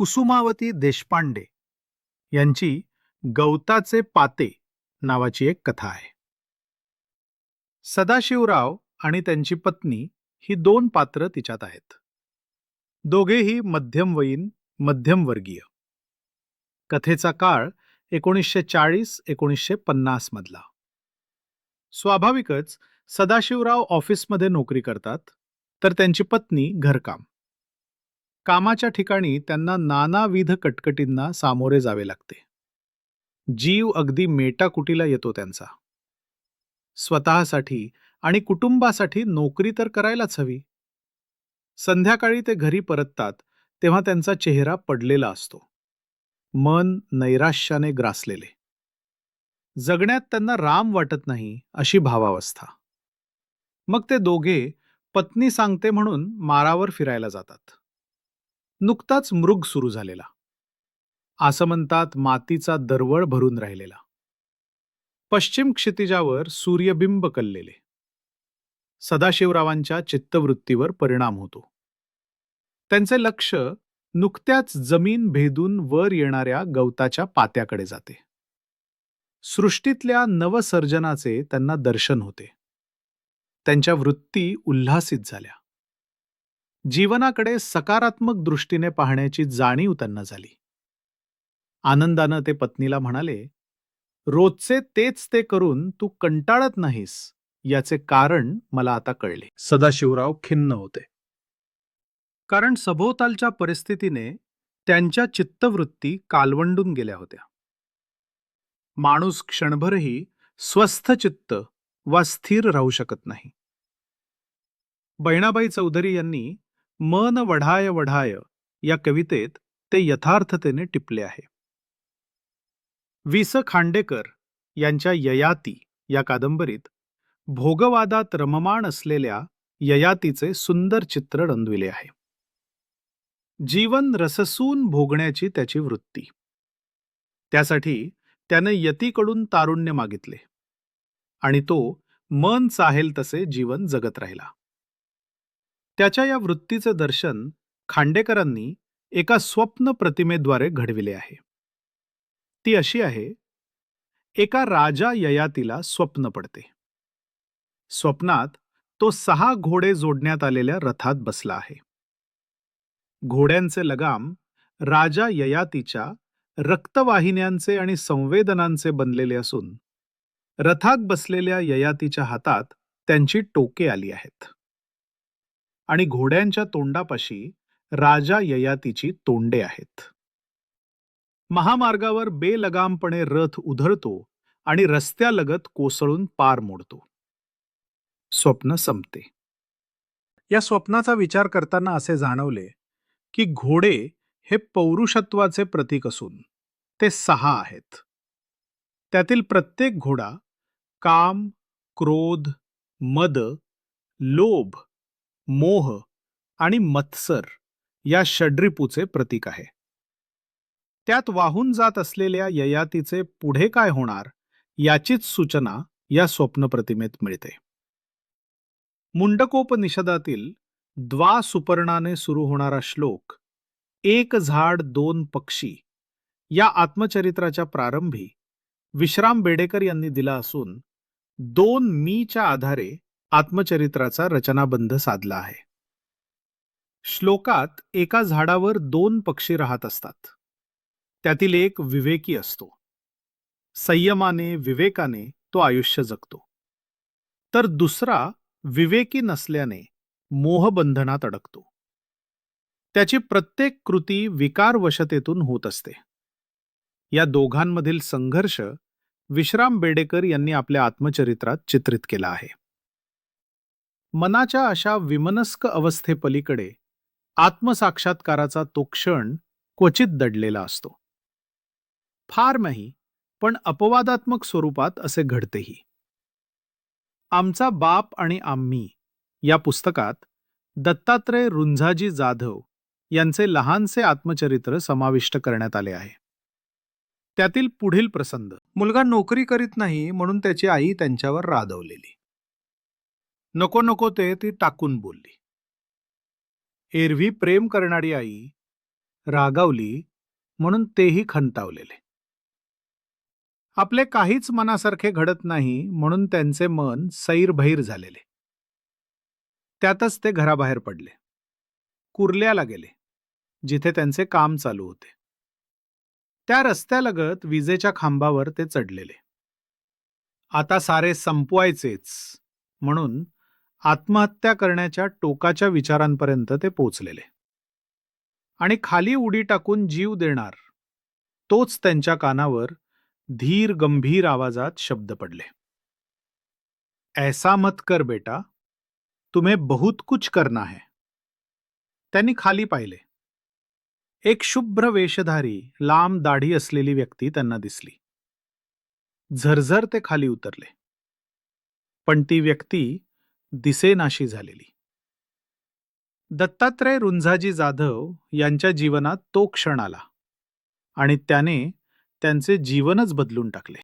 कुसुमावती देशपांडे यांची गवताचे पाते नावाची एक कथा आहे. सदाशिवराव आणि त्यांची पत्नी ही दोन पात्र तिच्यात आहेत. दोघेही मध्यमवयीन मध्यमवर्गीय. कथेचा काळ एकोणीसशे चाळीस एकोणीसशे पन्नास मधला. स्वाभाविकच सदाशिवराव ऑफिसमध्ये नोकरी करतात तर त्यांची पत्नी घरकाम. कामाच्या ठिकाणी त्यांना नानाविध कटकटींना सामोरे जावे लागते. जीव अगदी मेटाकुटीला येतो त्यांचा. स्वतःसाठी आणि कुटुंबासाठी नोकरी तर करायलाच हवी. संध्याकाळी ते घरी परततात तेव्हा त्यांचा चेहरा पडलेला असतो. मन नैराश्याने ग्रासलेले. जगण्यात त्यांना राम वाटत नाही अशी भावावस्था. मग ते दोघे पत्नी सांगते म्हणून मारावर फिरायला जातात. नुकताच मृग सुरू झालेला. आसमंतात मातीचा दरवळ भरून राहिलेला. पश्चिम क्षितिजावर सूर्यबिंब कललेले. सदाशिवरावांच्या चित्तवृत्तीवर परिणाम होतो. त्यांचे लक्ष नुकत्याच जमीन भेदून वर येणाऱ्या गवताच्या पात्याकडे जाते. सृष्टीतल्या नवसर्जनाचे त्यांना दर्शन होते. त्यांच्या वृत्ती उल्हासित झाल्या. जीवनाकडे सकारात्मक दृष्टीने पाहण्याची जाणीव त्यांना झाली. आनंदानं ते पत्नीला म्हणाले रोजचे तेच ते करून तू कंटाळत नाहीस याचे कारण मला आता कळले. सदाशिवराव खिन्न होते. कारण सभोवतालच्या परिस्थितीने त्यांच्या चित्तवृत्ती कालवंडून गेल्या होत्या. माणूस क्षणभरही स्वस्थ चित्त वा स्थिर राहू शकत नाही. बहिणाबाई चौधरी यांनी मन वढाय वढाय या कवितेत ते यथार्थतेने टिपले आहे. वि स खांडेकर यांच्या ययाती या कादंबरीत भोगवादात रममाण असलेल्या ययातीचे सुंदर चित्र रंगविले आहे. जीवन रससून भोगण्याची त्याची वृत्ती. त्यासाठी त्याने यतीकडून तारुण्य मागितले आणि तो मन चाहेल तसे जीवन जगत राहिला. त्याच्या या वृत्तीचे दर्शन खांडेकरांनी एका स्वप्न प्रतिमेद्वारे घडविले आहे. ती अशी आहे एका राजा ययातीला स्वप्न पडते. स्वप्नात तो सहा घोडे जोडण्यात आलेल्या रथात बसला आहे. घोड्यांचे लगाम राजा ययातीच्या रक्तवाहिन्यांचे आणि संवेदनांचे बनलेले असून रथात बसलेल्या ययातीच्या हातात त्यांची टोके आली आहेत. आणि घोड्यांच्या तोंडापाशी राजा ययातीची तोंडे आहेत. महामार्गावर बेलगामपणे रथ उधळतो आणि रस्त्यालगत कोसळून पार मोडतो. स्वप्न संपते. या स्वप्नाचा विचार करताना असे जाणवले की घोडे हे पौरुषत्वाचे प्रतीक असून ते सहा आहेत. त्यातील प्रत्येक घोडा काम क्रोध मद लोभ मोह आणि मत्सर या षड्रिपूचे प्रतीक आहे. त्यात वाहून जात असलेल्या ययातीचे पुढे काय होणार याचीच सूचना या स्वप्न प्रतिमेत मिळते. मुंडकोपनिषदातील द्वा सुपर्णाने सुरू होणारा श्लोक एक झाड दोन पक्षी या आत्मचरित्राच्या प्रारंभी विश्राम बेडेकर यांनी दिला असून दोन मीच्या आधारे आत्मचरित्राचा रचनाबंध साधला आहे. श्लोकात एका झाडावर दोन पक्षी राहत असतात. त्यातील एक विवेकी असतो. संयमाने विवेकाने तो आयुष्य जगतो. तर दुसरा विवेकी नसल्याने मोहबंधनात अडकतो. त्याची प्रत्येक कृती विकारवशतेतून होत असते. या दोघांमधील संघर्ष विश्राम बेडेकर यांनी आपल्या आत्मचरित्रात चित्रित केला आहे. मनाच्या अशा विमनस्क अवस्थेपलीकडे आत्मसाक्षात्काराचा तो क्षण क्वचित दडलेला असतो. फार नाही पण अपवादात्मक स्वरूपात असे घडतेही. आमचा बाप आणि आम्ही या पुस्तकात दत्तात्रय रुंझाजी जाधव यांचे लहानसे आत्मचरित्र समाविष्ट करण्यात आले आहे. त्यातील पुढील प्रसंग. मुलगा नोकरी करीत नाही म्हणून त्याची आई त्यांच्यावर रादवलेली नको नको ते ती टाकून बोलली. एरवी प्रेम करणारी आई रागावली म्हणून तेही खंतावलेले. आपले काहीच मनासारखे घडत नाही म्हणून त्यांचे मन सैरभैर झालेले. त्यातच ते घराबाहेर पडले. कुर्ल्याला गेले जिथे त्यांचे काम चालू होते. त्या रस्त्यालगत विजेच्या खांबावर ते चढलेले. आता सारे संपवायचेच म्हणून आत्महत्या करण्याच्या टोकाच्या विचारांपर्यंत ते पोचलेले. आणि खाली उडी टाकून जीव देणार तोच त्यांच्या कानावर धीर गंभीर आवाजात शब्द पडले. ऐसा मत कर बेटा तुम्हें बहुत कुछ करना है. त्यांनी खाली पाहिले. एक शुभ्र वेशधारी लांब दाढी असलेली व्यक्ती त्यांना दिसली. झरझर ते खाली उतरले. पण ती व्यक्ती दिसेनाशी झालेली. दत्तात्रय रुंझाजी जाधव यांच्या जीवनात तो क्षण आला आणि त्याने त्यांचे जीवनच बदलून टाकले.